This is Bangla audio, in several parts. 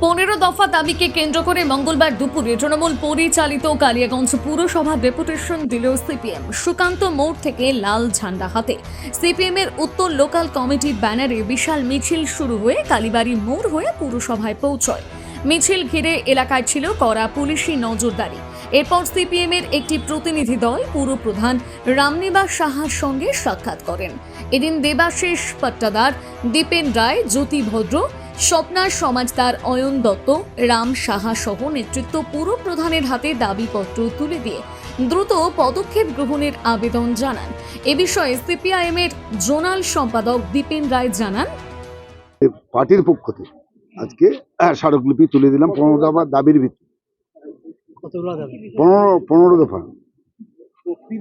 দফা দাবিকে কেন্দ্র করে মঙ্গলবার দুপুরে তৃণমূল পরিচালিত কালিয়াগঞ্জ পুরসভা ডেপুটেশন দিল সিপিএম। সুকান্ত মোড় থেকে লাল ঝান্ডা হাতে। সিপিএম এর উত্তর লোকাল কমিটির ব্যানারে বিশাল মিছিল শুরু হয়ে কালীবাড়ি মোড় হয়ে পুরসভায় পৌঁছয়। মিছিল ঘিরে এলাকায় ছিল কড়া পুলিশি নজরদারি। এরপর সিপিএম এর একটি প্রতিনিধি দল পুরপ্রধান রামনিবাস সাহার সঙ্গে সাক্ষাৎ করেন। এদিন দেবাশিস পট্টাদার, দীপেন রায়, জ্যোতি ভদ্র স্বপ্নার সমাজদার অয়ন দত্ত রাম সাহা সহ নেতৃত্ব পুরো প্রধানের হাতে দাবিপত্র তুলে দিয়ে দ্রুত পদক্ষেপ গ্রহণের আবেদন জানান। এ বিষয়ে সিপিআইএম এর জোনাল সম্পাদক দীপেন রায় জানান। পার্টির পক্ষ থেকে আজকে স্মারকলিপি তুলে দিলাম পনেরো দফা দাবির ভিত্তি পনেরো পনেরো দফা।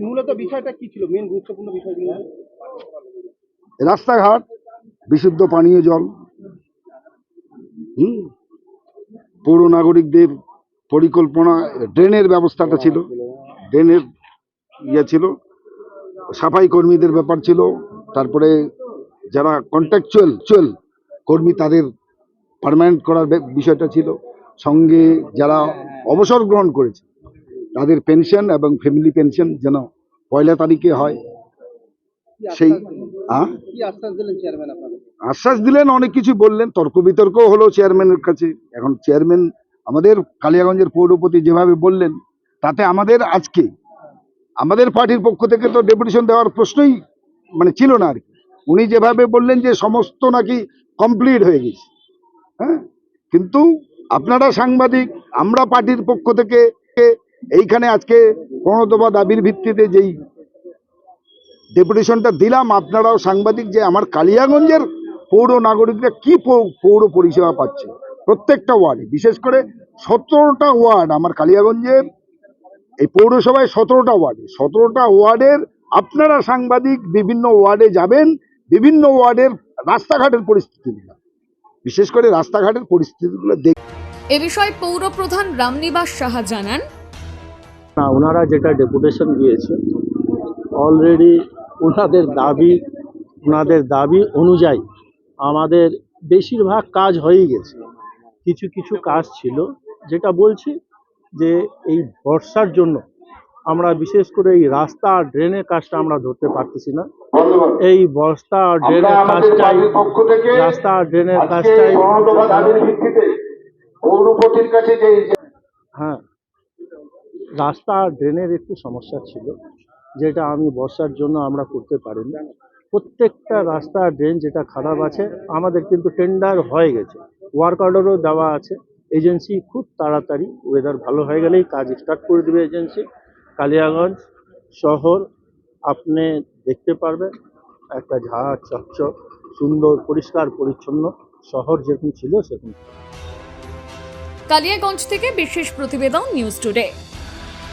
মূলত বিষয়টা কি ছিল? মেন গুরুত্বপূর্ণ বিষয়গুলো? রাস্তাঘাট বিশুদ্ধ পানীয় জল হুম? পৌর নাগরিকদের পরিকল্পনা, ড্রেনের ব্যবস্থাটা ছিল। ড্রেনের ইয়ে ছিল। সাফাই কর্মীদের ব্যাপার ছিল। তারপরে যারা কন্ট্রাকচুয়াল চুয়াল কর্মী তাদের পার্মানেন্ট করার বিষয়টা ছিল। সঙ্গে যারা অবসর গ্রহণ করেছে, তাদের পেনশন এবং ফ্যামিলি পেনশন যেন পয়লা তারিখে হয়। সেই হ্যাঁ আশ্বাস দিলেন আশ্বাস দিলেন অনেক কিছু বললেন তর্ক বিতর্ক হলো চেয়ারম্যানের কাছে। এখন চেয়ারম্যান আমাদের কালিয়াগঞ্জের পৌরপতি যেভাবে বললেন তাতে আমাদের আজকে আমাদের পার্টির পক্ষ থেকে তো ডেপুটেশন দেওয়ার প্রশ্নই মানে ছিল না আর কি। উনি যেভাবে বললেন যে সমস্ত নাকি কমপ্লিট হয়ে গেছে। হ্যাঁ? কিন্তু আপনারা সাংবাদিক আমরা পার্টির পক্ষ থেকে এইখানে আজকে প্রণতবা দাবির ভিত্তিতে যেই ডেপুটেশনটা দিলাম আপনারাও সাংবাদিক যে আমার কালিয়াগঞ্জের পৌর নাগরিকরা কি পৌ- পৌর পরিষেবা পাচ্ছে? প্রত্যেকটা ওয়ার্ডে বিশেষ করে সতেরোটা ওয়ার্ড আমার কালিয়াগঞ্জের এই পৌরসভায় সতেরোটা ওয়ার্ডে সতেরোটা ওয়ার্ডের আপনারা সাংবাদিক বিভিন্ন ওয়ার্ডে যাবেন বিভিন্ন ওয়ার্ডের রাস্তাঘাটের পরিস্থিতি বিশেষ করে রাস্তাঘাটের পরিস্থিতিগুলো দেখ এ বিষয়ে পৌর প্রধান রামনিবাস সাহা জানান। না ওনারা যেটা ডেপুটেশন দিয়েছে অলরেডি ওনাদের দাবি ওনাদের দাবি অনুযায়ী আমাদের বেশিরভাগ কাজ হয়েই গেছে। কিছু কিছু কাজ ছিল। যেটা বলছি যে এই বর্ষার জন্য আমরা বিশেষ করে এই রাস্তা আর ড্রেনের কাজটা আমরা ধরতে পারতেছি না। এই বর্ষা আর ড্রেনের কাজটাই রাস্তা আর ড্রেনের কাজটাই হ্যাঁ রাস্তা আর ড্রেনের একটু সমস্যা ছিল। যেটা আমি বর্ষার জন্য আমরা করতে পারিনি। প্রত্যেকটা রাস্তা ড্রেন যেটা খারাপ আছে, আমাদের কিন্তু টেন্ডার হয়ে গেছে। ওয়ার্ক অর্ডারও দেওয়া আছে। এজেন্সি খুব তাড়াতাড়ি ওয়েদার ভালো হয়ে গেলেই কাজ স্টার্ট করে দেবে এজেন্সি কালিয়াগঞ্জ শহর, আপনি দেখতে পারবেন, একটা ঝাড় চকচক, সুন্দর, পরিষ্কার, পরিচ্ছন্ন শহর যেরকম ছিল সেরকম। কালিয়াগঞ্জ থেকে বিশেষ প্রতিবেদন নিউজ টুডে